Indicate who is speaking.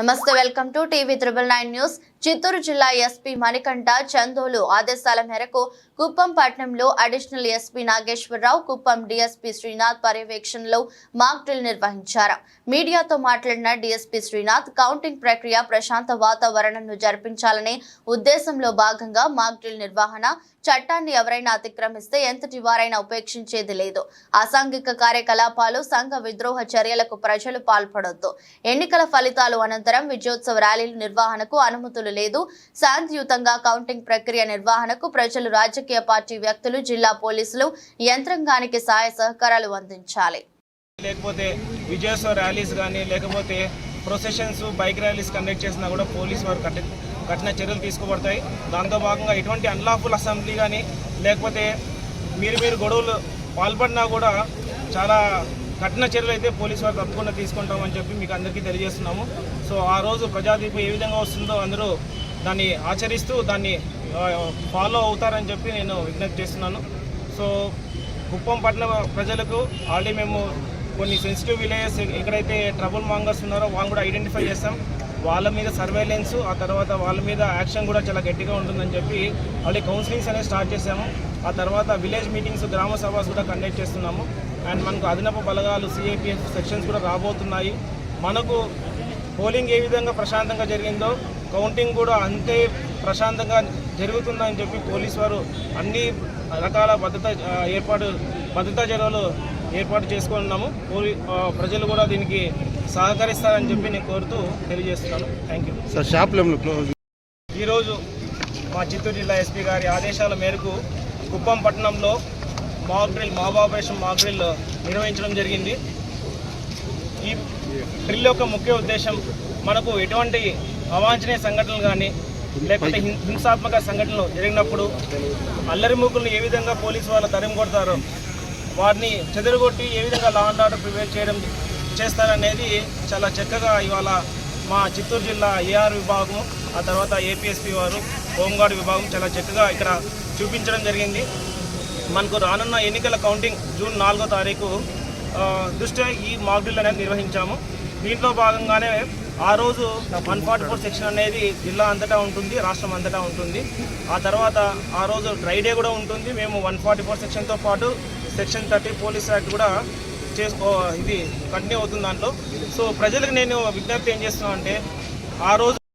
Speaker 1: నమస్తే welcome to TV triple nine news. Chittoor జిల్లా SP Manikanta Chandolu ఆదేశాల మేరకు కుప్పం పట్టణంలో additional SP Nageswara Rao Kuppam DSP Srinath పర్యవేక్షణలో మాక్ డ్రిల్ నిర్వహించారు. మీడియాతో మాట్లాడిన డీఎస్పీ శ్రీనాథ్ కౌంటింగ్ ప్రక్రియ ప్రశాంత వాతావరణంను జరిపించాలనే ఉద్దేశంలో భాగంగా మాక్ డ్రిల్ నిర్వహణ చట్టాన్ని ఎవరైనా అతిక్రమిస్తే ఎంతటి వారైనా ఉపేక్షించేది లేదు. అసాంఘిక కార్యకలాపాలు సంఘ విద్రోహ చర్యలకు ప్రజలు పాల్పడొద్దు. ఎన్నికల ఫలితాలు అనంతరం విజయోత్సవ ర్యాలీల నిర్వహణకు అనుమతులు లేదు. శాంతియుతంగా కౌంటింగ్ ప్రక్రియ నిర్వహణకు ప్రజలు రాజకీయ పార్టీ వ్యక్తులు జిల్లా పోలీసులు యంత్రాంగానికి సహాయ సహకారాలు అందించాలి.
Speaker 2: లేకపోతే విజయోత్సవ ర్యాలీస్ కానీ లేకపోతే ప్రొసెషన్స్ బైక్ ర్యాలీస్ కండక్ట్ చేసినా కూడా పోలీస్ వారు కఠి కఠిన చర్యలు తీసుకోబడతాయి. దాంతో భాగంగా ఎటువంటి అన్లాఫుల్ అసెంబ్లీ కానీ లేకపోతే మీరు మీరు గొడవలు పాల్పడినా కూడా చాలా కఠిన చర్యలు అయితే పోలీస్ వారు తప్పకుండా తీసుకుంటామని చెప్పి మీకు అందరికీ తెలియజేస్తున్నాము. సో ఆ రోజు ప్రజాదీపం ఏ విధంగా వస్తుందో అందరూ దాన్ని ఆచరిస్తూ దాన్ని ఫాలో అవుతారని చెప్పి నేను విజ్ఞప్తి చేస్తున్నాను. సో కుప్పం పట్టణ ప్రజలకు ఆల్రెడీ మేము కొన్ని సెన్సిటివ్ విలేజెస్ ఎక్కడైతే ట్రబుల్ మాంగర్స్ ఉన్నారో వాళ్ళని కూడా ఐడెంటిఫై చేస్తాం. వాళ్ళ మీద సర్వేలెన్స్ ఆ తర్వాత వాళ్ళ మీద యాక్షన్ కూడా చాలా గట్టిగా ఉంటుందని చెప్పి ఆల్రెడీ కౌన్సిలింగ్స్ అనేవి స్టార్ట్ చేసాము ఆ తర్వాత విలేజ్ మీటింగ్స్ గ్రామ సభస్ కూడా కండక్ట్ చేస్తున్నాము. అండ్ మనకు అదనపు బలగాలు సిఐపిఎఫ్ సెక్షన్స్ కూడా రాబోతున్నాయి. మనకు పోలింగ్ ఏ విధంగా ప్రశాంతంగా జరిగిందో కౌంటింగ్ కూడా అంతే ప్రశాంతంగా జరుగుతుందని చెప్పి పోలీస్ వారు అన్ని రకాల భద్రత ఏర్పాటు భద్రతా చర్యలు ఏర్పాటు చేసుకున్నాము. పోలీ ప్రజలు కూడా దీనికి సహకరిస్తారని చెప్పి నేను కోరుతూ తెలియజేస్తున్నాను. Thank you
Speaker 3: sir close.
Speaker 2: ఈరోజు మా చిత్తూరు జిల్లా ఎస్పీ గారి ఆదేశాల మేరకు కుప్పం పట్టణంలో mock drill mob operation mock drill నిర్వహించడం జరిగింది. ఈ డ్రిల్ యొక్క ముఖ్య ఉద్దేశం మనకు ఎటువంటి అవాంఛనీయ సంఘటనలు కానీ లేకపోతే హింసాత్మక సంఘటనలు జరిగినప్పుడు అల్లరి మూకులను ఏ విధంగా పోలీసు వాళ్ళు తరిమి కొడతారో వారిని చెదరగొట్టి ఏ విధంగా లా అండ్ ఆర్డర్ ప్రిపేర్ చేయడం చేస్తారనేది చాలా చక్కగా ఇవాళ మా చిత్తూరు జిల్లా ఏఆర్ విభాగం ఆ తర్వాత ఏపీఎస్పీ వారు హోంగార్డ్ విభాగం చాలా చక్కగా ఇక్కడ చూపించడం జరిగింది. మనకు రానున్న ఎన్నికల కౌంటింగ్ జూన్ నాలుగో తారీఖు దృష్ట్యా ఈ మాక్ డ్రిల్ అనేది నిర్వహించాము. దీంట్లో భాగంగానే ఆ రోజు వన్ ఫార్టీ ఫోర్ సెక్షన్ అనేది జిల్లా అంతటా ఉంటుంది రాష్ట్రం అంతటా ఉంటుంది. ఆ తర్వాత ఆ రోజు డ్రై డే కూడా ఉంటుంది. మేము వన్ ఫార్టీ ఫోర్ సెక్షన్తో పాటు సెక్షన్ థర్టీ పోలీస్ యాక్ట్ కూడా చేసుకో ఇది కంటిన్యూ అవుతుంది దాంట్లో. సో ప్రజలకు నేను విజ్ఞప్తి ఏం చేస్తున్నాను అంటే ఆ రోజు